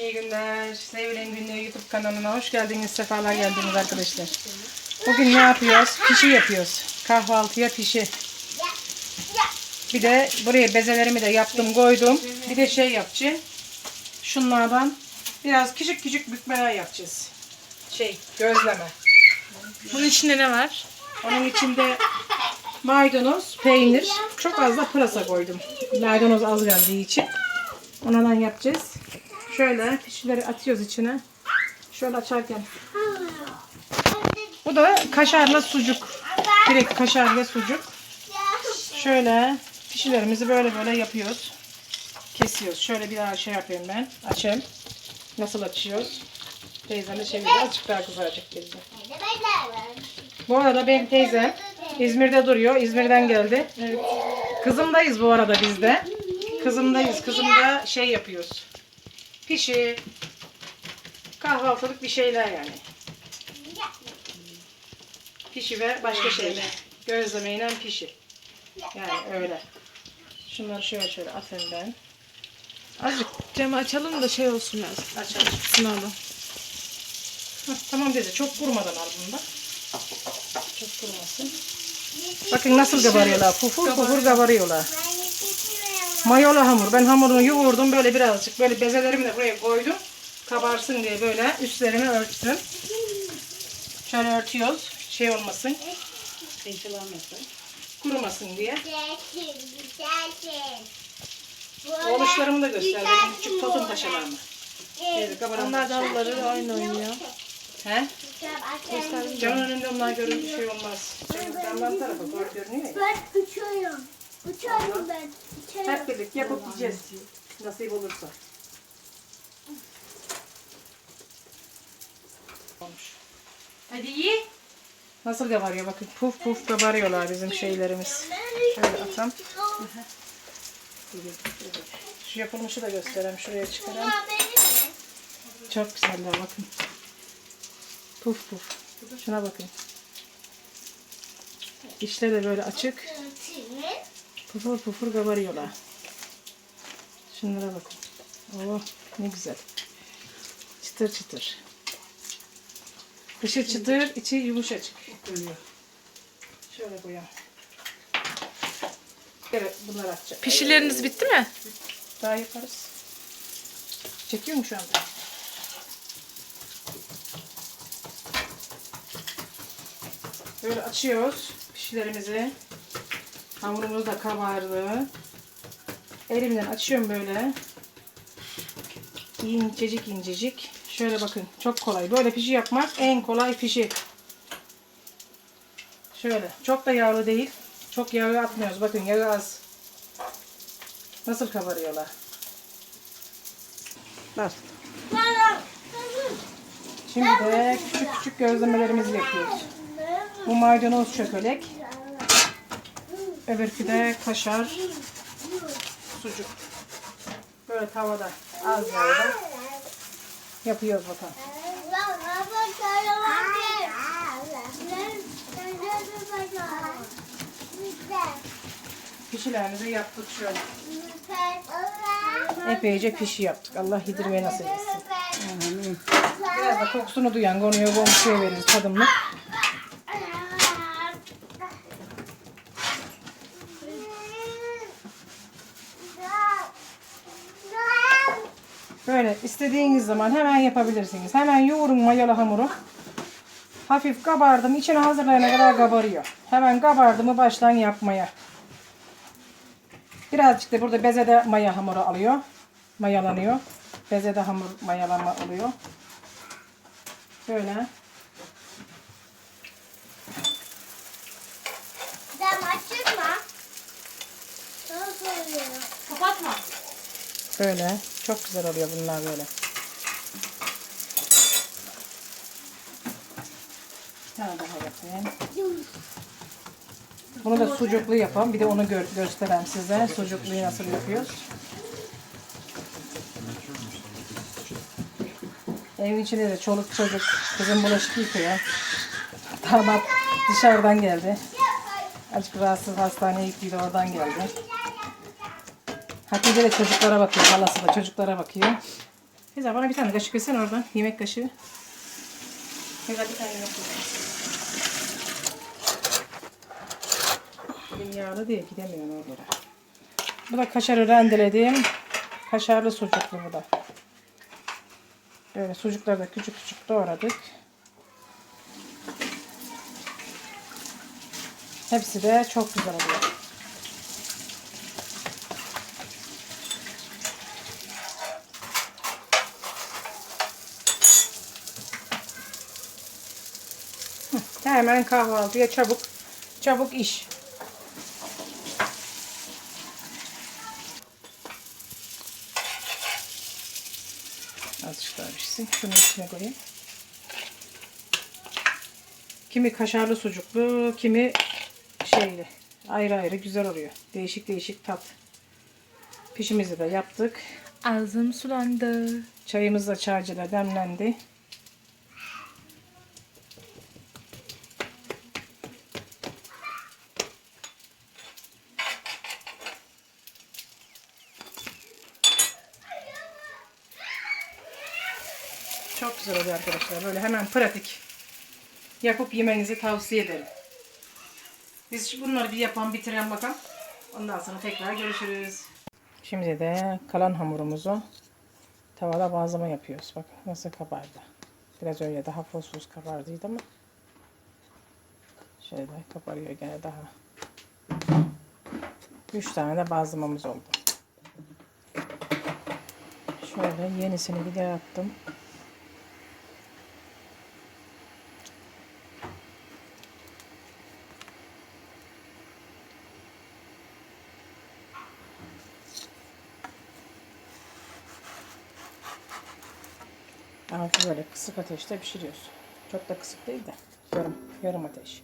İyi günler. Sevilen Günlüğü YouTube kanalına hoş geldiniz. Sefalar geldiniz arkadaşlar. Bugün ne yapıyoruz? Pişi yapıyoruz. Kahvaltıya pişi. Bir de buraya bezelerimi de yaptım koydum. Bir de şey yapacağım. Şunlardan biraz küçük küçük bükmeler yapacağız. Şey gözleme. Bunun içinde ne var? Onun içinde maydanoz, peynir, çok az da pırasa koydum. Maydanoz az geldiği için. Ondan yapacağız. Şöyle pişileri atıyoruz içine. Şöyle açarken. Bu da kaşarla sucuk. Direkt kaşar ve sucuk. Şöyle pişilerimizi böyle böyle yapıyoruz. Kesiyoruz. Şöyle bir daha şey yapayım ben. Açayım. Nasıl açıyoruz? Teyzem de çevirdi. Azıcık daha kızaracak teyze. Bu arada benim teyzem İzmir'de duruyor. İzmir'den geldi. Kızımdayız bu arada biz de. Kızımdayız. Kızımda şey yapıyoruz. Pişi. Kahvaltılık bir şeyler yani. Pişi ve başka şeyler. Gözlemeyle pişi. Yani öyle. Şunları şöyle şöyle atayım ben. Azıcık Camı açalım da şey olsun biraz. açalım. Sınavda. Hah, tamam dedi. Çok kurmadan al bunu da. Çok kurmasın. Bakın nasıl kabarıyorlar. Fufur fufur kabarıyorlar. Mayolu hamur. Ben hamurunu yoğurdum böyle birazcık. Böyle bezelerimi de buraya koydum. Kabarsın diye böyle üstlerini örttüm. Şöyle örtüyoruz. Şey olmasın. Kurumasın diye. Oğluşlarımı da gösterdim. Küçük tosun paşalarımı. Evet, Onlar dalları aynı oynuyor. He? Camın önünde onlar görünce şey olmaz. Camdan tarafı zor görünüyor ya. Ben uçuyorum. Uçuyorum ben. Uçuyorum. Hep birlikte yapıp yiyeceğiz. Nasip olursa. Olmuş. Hadi iyi. Nasıl kabarıyor bakın. Puf puf kabarıyorlar bizim şeylerimiz. Şöyle atam. Şu yapılmışı da göstereyim. Şuraya çıkarayım. Çok güzeller bakın. Puf puf. Şuna bakın. İşte de böyle açık. Pufur pufur kabarıyorlar. Şunlara bakın. Oh ne güzel. Çıtır çıtır. Dışı çıtır, içi yumuşacık. Şöyle koyalım. Evet bunları atacağım. Pişileriniz bitti mi? Daha yaparız. Çekiyor mu şu anda? Böyle açıyoruz pişilerimizi. Hamurumuz da kabardı. Elimden açıyorum böyle. İncecik incecik. Şöyle bakın çok kolay. Böyle pişi yapmak en kolay pişi. Şöyle. Çok da yağlı değil. Çok yağı atmıyoruz. Bakın yağı az. Nasıl kabarıyorlar. Bak. Şimdi de küçük küçük gözlemelerimizi yapıyoruz. Bu maydanoz çökelek. Öbürkü de kaşar, sucuk. Böyle tavada az yağda yapıyoruz bakalım. Pişilerimizi yaptık şöyle. Epeyce pişi yaptık. Allah yedirmeyi nasip etsin. Biraz da kokusunu duyan konuya komşuya veririz tadımlık. Böyle istediğiniz zaman hemen yapabilirsiniz. Hemen yoğurun mayalı hamuru. Hafif kabardım. İçine hazırlayana kadar kabarıyor. Hemen kabardı mı baştan yapmaya. Birazcık da burada bezede maya hamuru alıyor. Mayalanıyor. Bezede hamur mayalama oluyor. Böyle. Kapatma. Böyle. Çok güzel oluyor bunlar böyle. Bir daha yapayım. Bunu da sucuklu yapalım. Bir de onu gö göstereyim size. Sucukluyu nasıl yapıyoruz. Evin içinde de çoluk çocuk. Kızım bulaşık yıkıyor. Damat dışarıdan geldi. Azıcık rahatsız hastaneye gittiydi oradan geldi. Hatice de çocuklara bakıyor. Halası da çocuklara bakıyor. Güzel bana bir tane kaşık versene oradan. Yemek kaşığı. Güzel bir tane kaşığı. Elim yağlı değil gidemiyorum oraya. Bu da kaşarı rendeledim. Kaşarlı sucuklu bu da. Böyle sucukları da küçük küçük doğradık. Hepsi de çok güzel oluyor. Hemen kahvaltıya çabuk çabuk iş. Azıcık daha pişsin. Şunu içine koyayım. Kimi kaşarlı sucuklu, kimi şeyli. Ayrı ayrı güzel oluyor. Değişik değişik tat. Pişimizi de yaptık. Ağzım sulandı. Çayımız da çaycıda demlendi. Çok güzel oluyor arkadaşlar. Böyle hemen pratik. Yapıp yemenizi tavsiye ederim. Biz bunları bir yapan bitirelim bakalım. Ondan sonra tekrar görüşürüz. Şimdi de kalan hamurumuzu tavada bazlama yapıyoruz. Bakın nasıl kabardı. Biraz öyle daha fosfos kabardıydı ama şöyle kabarıyor gene daha. 3 tane de bazlamamız oldu. Şöyle yenisini bir de yaptım. Hafif böyle kısık ateşte pişiriyoruz. Çok da kısık değil de yarım, yarım ateş.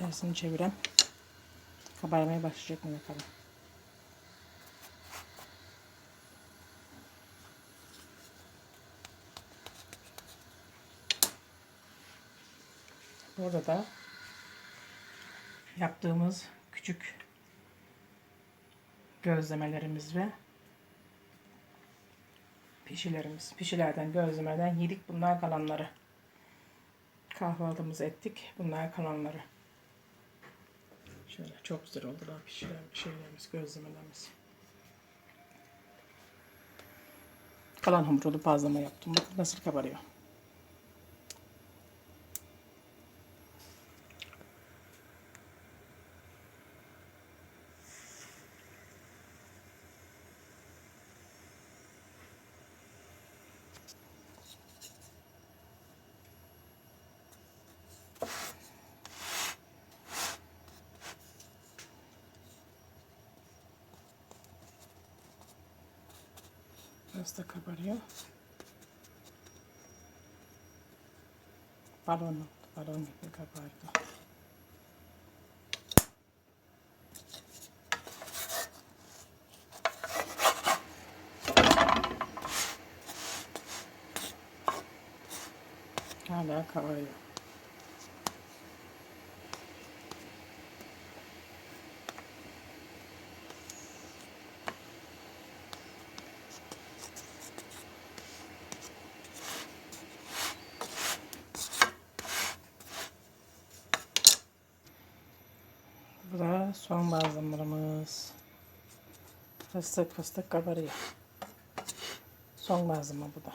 Tersini çevirem. Kabarmaya başlayacak mı bakalım. Burada da yaptığımız küçük gözlemelerimiz ve pişilerimiz. Pişilerden, gözlemeden yedik bunlar kalanları. Kahvaltımızı ettik. Bunlar kalanları. Şöyle çok güzel oldular pişiler, şeylerimiz, gözlemelerimiz. Kalan hamuru bazlama yaptım. Bakın nasıl kabarıyor. Biraz da kabarıyor. Balon oldu. Balon gibi kabardı. Hala kabarıyor. Son malzememiz. Fıstık fıstık kabarıyor. Son malzeme bu da.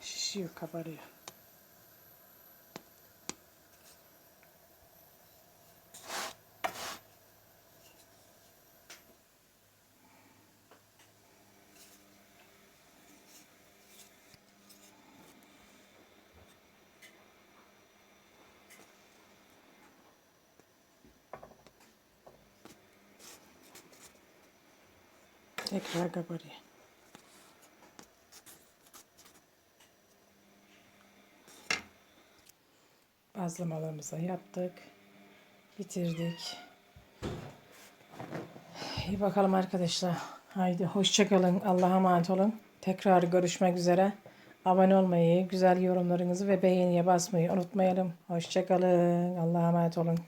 Şişiyor, kabarıyor. Tekrar kabarıyor. Bazlamalarımızı yaptık. Bitirdik. İyi bakalım arkadaşlar. Haydi hoşçakalın. Allah'a emanet olun. Tekrar görüşmek üzere. Abone olmayı, güzel yorumlarınızı ve beğeniye basmayı unutmayalım. Hoşçakalın. Allah'a emanet olun.